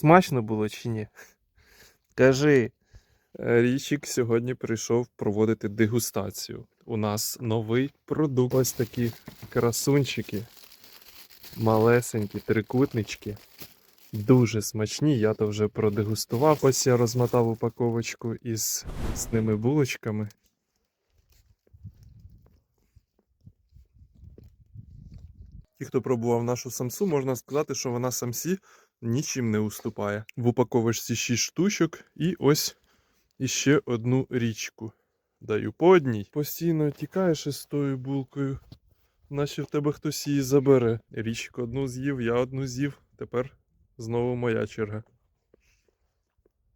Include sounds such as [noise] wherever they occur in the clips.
Смачно було чи ні? Кажи. Е, Річик сьогодні прийшов проводити дегустацію. У нас новий продукт. Ось такі красунчики. Малесенькі трикутнички. Дуже смачні. Я то вже продегустував. Ось я розмотав упаковочку із з ними булочками. Ті, хто пробував нашу самсу, можна сказати, що вона самсі нічим не уступає. В упаковочці 6 штучок і ось іще одну річку. Даю по одній. Постійно тікаєш із тою булкою, наче в тебе хтось її забере. Річку одну з'їв, я одну з'їв. Тепер знову моя черга.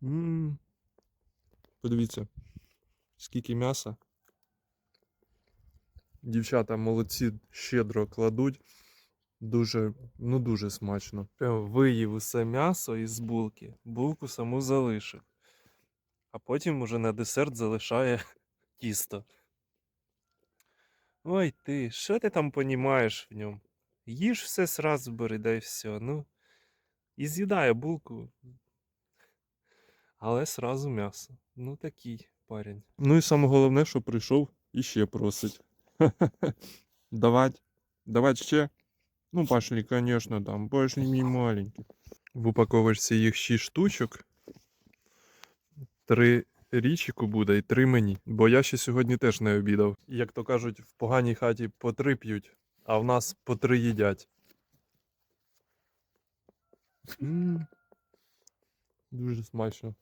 м Подивіться, скільки м'яса. Дівчата молодці щедро кладуть. Дуже, ну дуже смачно. Прям виїв усе м'ясо із булки, булку саму залишив. А потім уже на десерт залишає [laughs] тісто. Ой ти, що ти там понімаєш в ньому? Їж все сразу бери, дай все. Ну. І з'їдає булку. Але сразу м'ясо. Ну такий парень. Ну і саме головне, що прийшов і ще просить. [laughs] Давать. Давать ще. Ну, пошли, конечно, там. Пошли мій маленький. В упаковочці їх 6 штучок. Три річіку буде і три мені. Бо я ще сьогодні теж не обідав. Як то кажуть, в поганій хаті по три п'ють, а в нас по три їдять. Дуже смачно.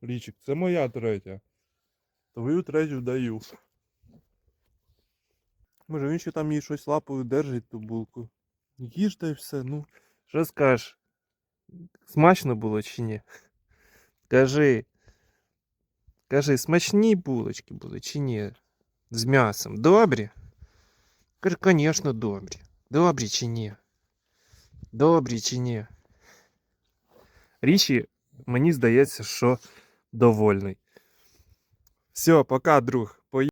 Річик, це моя третя. Твою третю даю. Може він ще там їй щось лапою держить ту булку. Їж та й все, ну. Що скажеш? Смачно було чи ні? Кажи. Кажи, смачні булочки були чи ні? З м'ясом. Добрі? Кажи, звісно, добрі. Добрі чи ні? Добрі чи ні? Річі, мені здається, що довольний. Все, пока, друг.